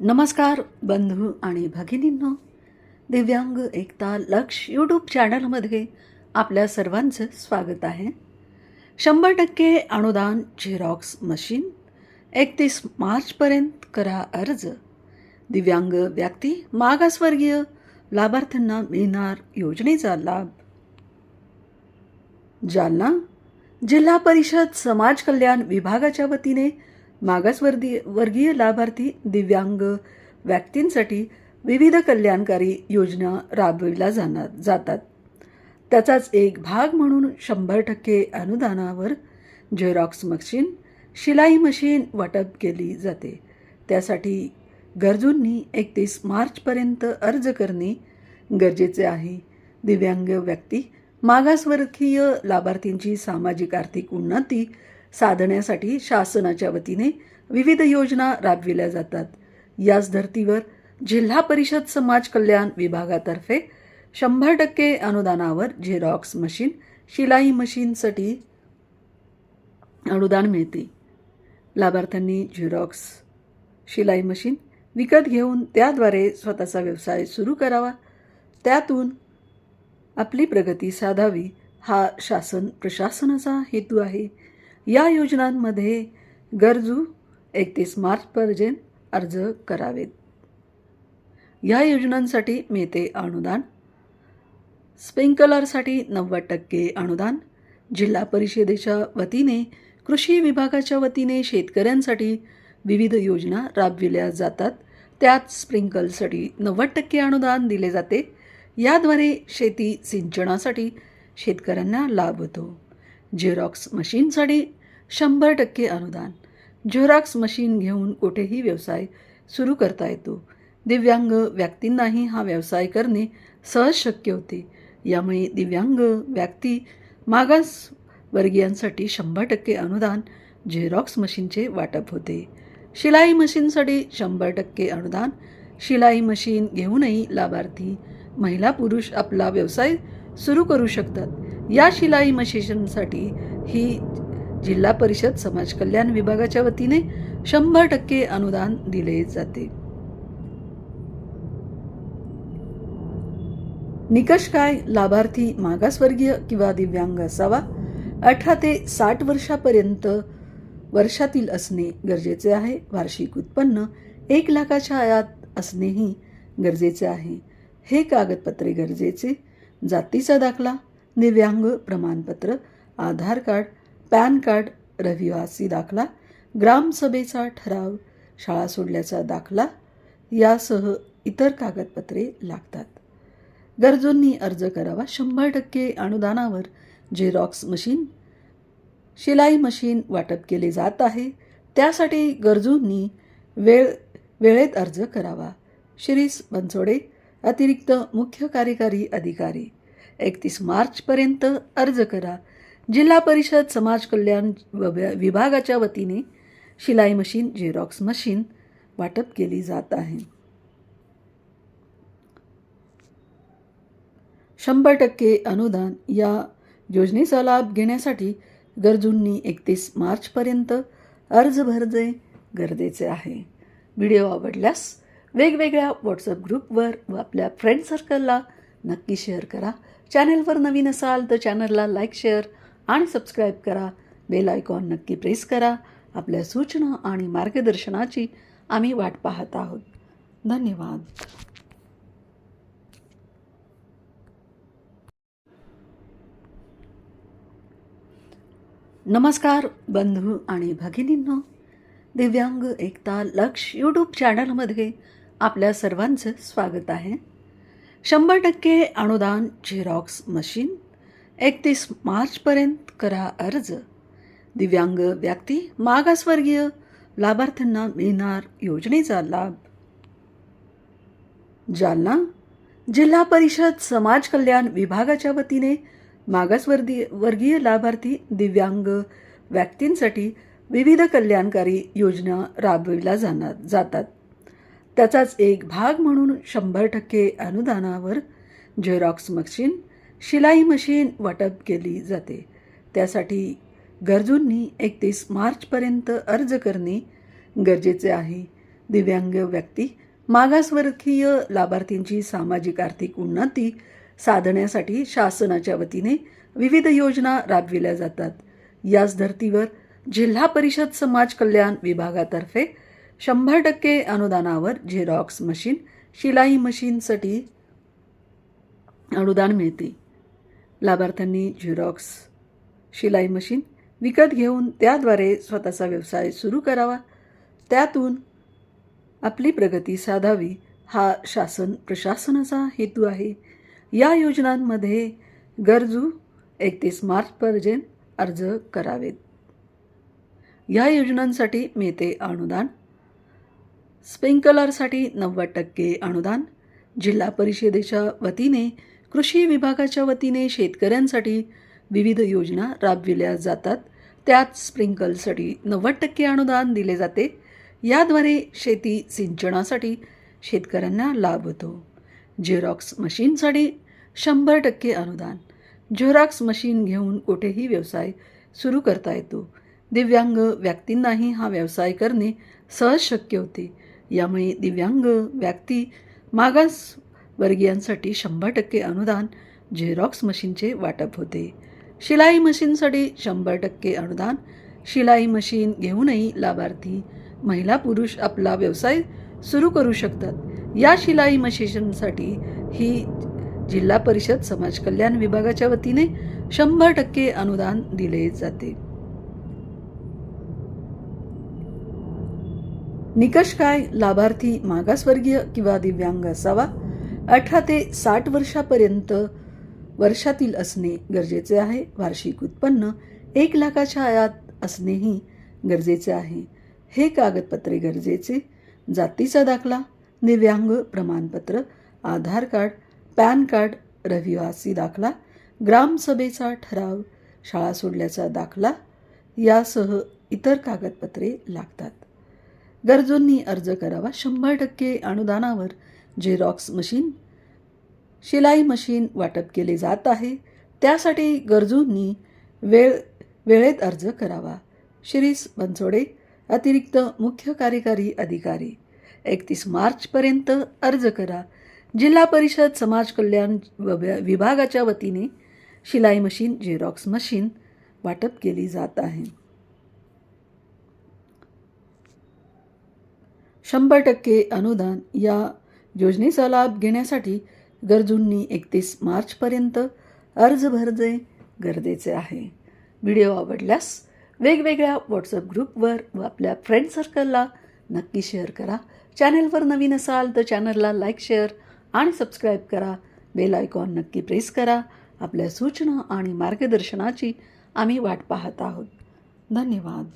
नमस्कार बंधू आणि भगिनींनो. दिव्यांग एकता लक्ष यूट्यूब चॅनलमध्ये आपल्या सर्वांचं स्वागत आहे. शंभर टक्के अनुदान झेरॉक्स मशीन एकतीस मार्चपर्यंत करा अर्ज. दिव्यांग व्यक्ती मागासवर्गीय लाभार्थ्यांना मिळणार योजनेचा लाभ. जालना जिल्हा परिषद समाज कल्याण विभागाच्या वतीने मागासवर्गीय वर्गीय लाभार्थी दिव्यांग व्यक्तींसाठी विविध कल्याणकारी योजना राबविल्या जाणार जातात. त्याचाच एक भाग म्हणून शंभर टक्के अनुदानावर झेरॉक्स मशीन शिलाई मशीन वाटप केली जाते. त्यासाठी गरजूंनी एकतीस मार्चपर्यंत अर्ज करणे गरजेचे आहे. दिव्यांग व्यक्ती मागासवर्गीय लाभार्थींची सामाजिक आर्थिक उन्नती साधण्यासाठी शासनाच्या वतीने विविध योजना राबविल्या जातात. याच धर्तीवर जिल्हा परिषद समाज कल्याण विभागातर्फे शंभर टक्के अनुदानावर झेरॉक्स मशीन शिलाई मशीनसाठी अनुदान मिळते. लाभार्थ्यांनी झेरॉक्स शिलाई मशीन विकत घेऊन त्याद्वारे स्वतःचा व्यवसाय सुरू करावा. त्यातून आपली प्रगती साधावी हा शासन प्रशासनाचा हेतू आहे. या योजनांमध्ये गरजू एकतीस मार्चपर्यंत अर्ज करावेत. या योजनांसाठी मिळते अनुदान. स्प्रिंकलरसाठी नव्वद टक्के अनुदान. जिल्हा परिषदेच्या वतीने कृषी विभागाच्या वतीने शेतकऱ्यांसाठी विविध योजना राबविल्या जातात. त्यात स्प्रिंकलसाठी नव्वद टक्के अनुदान दिले जाते. याद्वारे शेती सिंचनासाठी शेतकऱ्यांना लाभ होतो. झेरॉक्स मशीनसाठी शंभर टक्के अनुदान. झेरॉक्स मशीन घेऊन कुठेही व्यवसाय सुरू करता येतो. दिव्यांग व्यक्तींनाही हा व्यवसाय करणे सहज शक्य होते. यामुळे दिव्यांग व्यक्ती मागास वर्गीयांसाठी शंभर टक्के अनुदान झेरॉक्स मशीनचे वाटप होते. शिलाई मशीनसाठी शंभर टक्के अनुदान. शिलाई मशीन घेऊनही लाभार्थी महिला पुरुष आपला व्यवसाय सुरू करू शकतात. या शिलाई मशीनसाठी ही जिल्हा परिषद समाज कल्याण विभागाच्या वतीने शंभर टक्के अनुदान दिले जाते. निकष काय लाभार्थी मागासवर्गीय किंवा दिव्यांग असावा? अठरा ते साठ वर्षापर्यंत वर्षातील असणे गरजेचे आहे. वार्षिक उत्पन्न एक लाखाच्या आयात असणेही गरजेचे आहे. हे कागदपत्रे गरजेचे. जातीचा दाखला दिव्यांग प्रमाणपत्र आधार कार्ड पॅन कार्ड रहिवासी दाखला ग्रामसभेचा ठराव शाळा सोडल्याचा दाखला यासह इतर कागदपत्रे लागतात. गरजूंनी अर्ज करावा शंभर टक्के अनुदानावर झेरॉक्स मशीन. शिलाई मशीन वाटप केले जात आहे त्यासाठी गरजूंनी वेळ वेळेत अर्ज करावा. शिरीष बनसोडे अतिरिक्त मुख्य कार्यकारी अधिकारी एकतीस मार्चपर्यंत अर्ज करा. जिल्हा परिषद समाज कल्याण विभागाच्या वतीने शिलाई मशीन झेरॉक्स मशीन वाटप केली जात आहे. शंभर टक्के अनुदान या योजनेचा लाभ घेण्यासाठी गरजूंनी एकतीस मार्चपर्यंत अर्ज भरणे गरजेचे आहे. व्हिडिओ आवडल्यास वेगवेगळ्या व्हॉट्सअप ग्रुपवर व आपल्या फ्रेंड सर्कलला नक्की शेअर करा. चॅनलवर नवीन असाल तर चॅनलला लाईक शेअर आणि सबस्क्राईब करा. बेल आयकॉन नक्की प्रेस करा. आपल्या सूचना आणि मार्गदर्शनाची आम्ही वाट पाहत आहोत. धन्यवाद. नमस्कार बंधू आणि भगिनींनो. दिव्यांग एकता लक्ष यूट्यूब चॅनलमध्ये आपल्या सर्वांचं स्वागत आहे. शंभर टक्के अनुदान झेरॉक्स मशीन एकतीस मार्चपर्यंत करा अर्ज. दिव्यांग व्यक्ती मागासवर्गीय लाभार्थ्यांना मिळणार योजनेचा लाभ. जालना जिल्हा परिषद समाज कल्याण विभागाच्या वतीने मागासवर्गीय वर्गीय लाभार्थी दिव्यांग व्यक्तींसाठी विविध कल्याणकारी योजना राबविल्या जाणार जातात. त्याचाच एक भाग म्हणून शंभर टक्के अनुदानावर झेरॉक्स मशीन शिलाई मशीन वाटप केली जाते. त्यासाठी गरजूंनी एकतीस मार्चपर्यंत अर्ज करणे गरजेचे आहे. दिव्यांग व्यक्ती मागासवर्गीय लाभार्थींची सामाजिक आर्थिक उन्नती साधण्यासाठी शासनाच्या वतीने विविध योजना राबविल्या जातात. याच धर्तीवर जिल्हा परिषद समाज कल्याण विभागातर्फे शंभर टक्के अनुदानावर झेरॉक्स मशीन शिलाई मशीनसाठी अनुदान मिळते. लाभार्थ्यांनी झेरॉक्स शिलाई मशीन विकत घेऊन त्याद्वारे स्वतःचा व्यवसाय सुरू करावा. त्यातून आपली प्रगती साधावी हा शासन प्रशासनाचा हेतू आहे. या योजनांमध्ये गरजू एकतीस मार्चपर्यंत अर्ज करावेत. या योजनांसाठी मिळते अनुदान. स्प्रिंकलरसाठी नव्वद टक्के अनुदान. जिल्हा परिषदेच्या वतीने कृषी विभागाच्या वतीने शेतकऱ्यांसाठी विविध योजना राबविल्या जातात. त्यात स्प्रिंकलसाठी नव्वद टक्के अनुदान दिले जाते. याद्वारे शेती सिंचनासाठी शेतकऱ्यांना लाभ होतो. झेरॉक्स मशीनसाठी शंभर टक्के अनुदान. झेरॉक्स मशीन घेऊन कुठेही व्यवसाय सुरू करता येतो. दिव्यांग व्यक्तींनाही हा व्यवसाय करणे सहज शक्य होते. यामुळे दिव्यांग व्यक्ती मागास वर्गीयांसाठी शंभर टक्के अनुदान झेरॉक्स मशीनचे वाटप होते. शिलाई मशीनसाठी शंभर टक्के अनुदान शिलाई मशीन घेऊनही लाभार्थी महिला पुरुष आपला व्यवसाय सुरू करू शकतात. या शिलाई मशीनसाठी ही जिल्हा परिषद समाज कल्याण विभागाच्या वतीने शंभर टक्के अनुदान दिले जाते. निकष काय लाभार्थी मागासवर्गीय किंवा दिव्यांग असावा? अठरा ते साठ वर्षापर्यंत वर्षातील असणे गरजेचे आहे. वार्षिक उत्पन्न एक लाखाच्या आयात असणेही गरजेचे आहे. हे कागदपत्रे गरजेचे. जातीचा दाखला दिव्यांग प्रमाणपत्र आधार कार्ड पॅन कार्ड रहिवासी दाखला ग्रामसभेचा ठराव शाळा सोडल्याचा दाखला यासह इतर कागदपत्रे लागतात. गरजूंनी अर्ज करावा शंभर टक्के अनुदानावर झेरॉक्स मशीन शिलाई मशीन वाटप केले जात आहे. त्यासाठी गरजूंनी वेळ वेळेत अर्ज करावा. शिरीष बनसोडे अतिरिक्त मुख्य कार्यकारी अधिकारी. एकतीस मार्चपर्यंत अर्ज करा. जिल्हा परिषद समाज कल्याण विभागाच्या वतीने शिलाई मशीन झेरॉक्स मशीन वाटप केली जात आहे. शंभर टक्के अनुदान या योजनेचा लाभ घेण्यासाठी गरजूंनी एकतीस मार्चपर्यंत अर्ज भरणे गरजेचे आहे. व्हिडिओ आवडल्यास वेगवेगळ्या व्हॉट्सअप ग्रुपवर व आपल्या फ्रेंड सर्कलला नक्की शेअर करा. चॅनलवर नवीन असाल तर चॅनलला लाईक शेअर आणि सबस्क्राईब करा. बेल आयकॉन नक्की प्रेस करा. आपल्या सूचना आणि मार्गदर्शनाची आम्ही वाट पाहत आहोत. धन्यवाद.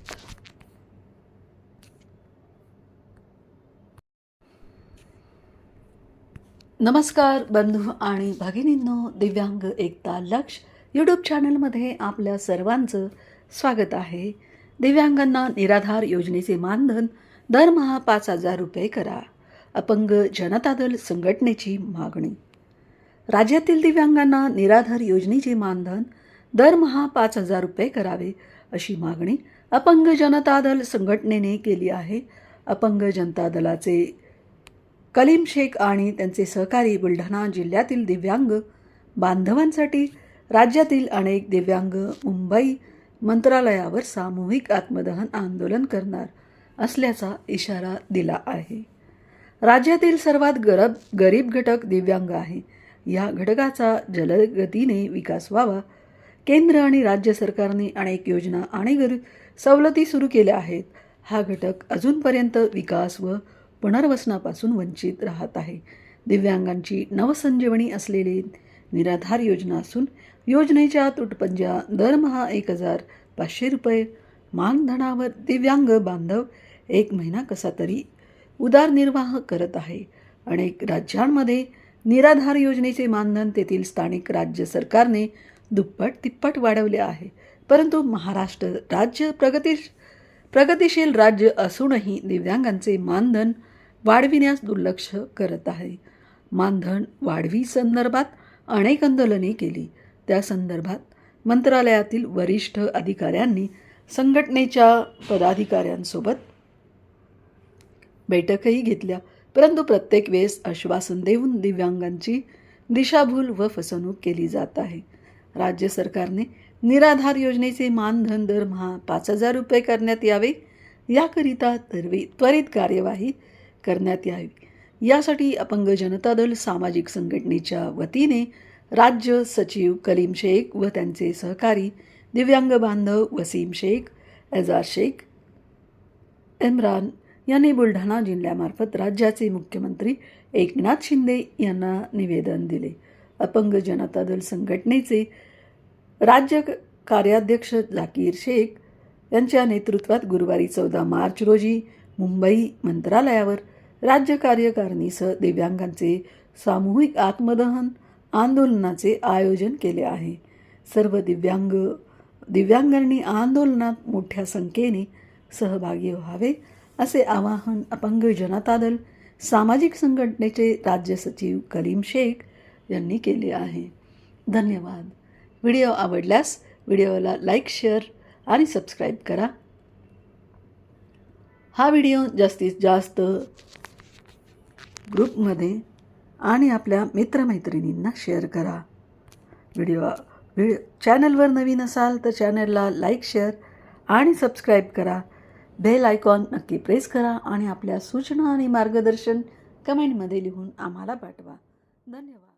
नमस्कार बंधू आणि भगिनींनो दिव्यांग एकता लक्ष यूट्यूब चॅनलमध्ये आपल्या सर्वांचं स्वागत आहे. दिव्यांगांना निराधार योजनेचे मानधन दरमहा पाच हजार रुपये करा. अपंग जनता दल संघटनेची मागणी. राज्यातील दिव्यांगांना निराधार योजनेचे मानधन दरमहा पाच हजार रुपये करावे अशी मागणी अपंग जनता दल संघटनेने केली आहे. अपंग जनता दलाचे कलीम शेख आणि त्यांचे सहकारी बुलढाणा जिल्ह्यातील दिव्यांग बांधवांसाठी राज्यातील अनेक दिव्यांग मुंबई मंत्रालयावर सामूहिक आत्मदहन आंदोलन करणार असल्याचा इशारा दिला आहे. राज्यातील सर्वात गरब गरीब घटक दिव्यांग आहे. या घटकाचा जलदगतीने विकास व्हावा. केंद्र आणि राज्य सरकारने अनेक योजना आणि गर सवलती सुरू केल्या आहेत. हा घटक अजूनपर्यंत विकास व पुनर्वसनापासून वंचित राहत आहे. दिव्यांगांची नवसंजीवनी असलेली निराधार योजना असून योजनेच्या तुटपंजा दरमहा एक हजार पाचशे रुपये. मानधनावर दिव्यांग बांधव एक महिना कसा तरी उदारनिर्वाह करत आहे. अनेक राज्यांमध्ये निराधार योजनेचे मानधन तेथील स्थानिक राज्य सरकारने दुप्पट तिप्पट वाढवले आहे. परंतु महाराष्ट्र राज्य प्रगतीश प्रगतिशील राज्य असूनही दिव्यांगांचे मानधन वाढविण्यास दुर्लक्ष करत आहे. मानधन वाढवी संदर्भात अनेक आंदोलने केली. त्या संदर्भात मंत्रालयातील वरिष्ठ अधिकाऱ्यांनी संघटनेच्या पदाधिकाऱ्यांसोबत बैठकही घेतल्या. परंतु प्रत्येक वेळेस आश्वासन देऊन दिव्यांगांची दिशाभूल व फसवणूक केली जात आहे. राज्य सरकारने निराधार योजनेचे मानधन दरमहा पाच हजार रुपये करण्यात यावे याकरिता तरवी त्वरित कार्यवाही करण्यात यावी. यासाठी अपंग जनता दल सामाजिक संघटनेच्या वतीने राज्य सचिव कलीम शेख व त्यांचे सहकारी दिव्यांग बांधव वसीम शेख एजार शेख इम्रान यांनी बुलढाणा जिल्ह्यामार्फत राज्याचे मुख्यमंत्री एकनाथ शिंदे यांना निवेदन दिले. अपंग जनता दल संघटनेचे राज्य कार्याध्यक्ष जाकीर शेख यांच्या नेतृत्वात गुरुवारी चौदा मार्च रोजी मुंबई मंत्रालयावर राज्य कार्यकारिणीसह दिव्यांगांचे सामूहिक आत्मदहन आंदोलनाचे आयोजन केले आहे. सर्व दिव्यांग दिव्यांगांनी आंदोलनात मोठ्या संख्येने सहभागी व्हावे असे आवाहन अपंग जनता दल सामाजिक संघटनेचे राज्य सचिव कलीम शेख यांनी केले आहे. धन्यवाद. व्हिडिओ आवडल्यास व्हिडिओला लाईक शेअर आणि सबस्क्राईब करा. हा व्हिडिओ जास्तीत जास्त ग्रुपमध्ये आणि आपल्या मित्रमैत्रिणींना शेअर करा. व्हिडिओ व्हिडिओ चॅनलवर नवीन असाल तर चॅनलला लाईक शेअर आणि सबस्क्राईब करा. बेल आयकॉन नक्की प्रेस करा आणि आपल्या सूचना आणि मार्गदर्शन कमेंटमध्ये लिहून आम्हाला पाठवा. धन्यवाद.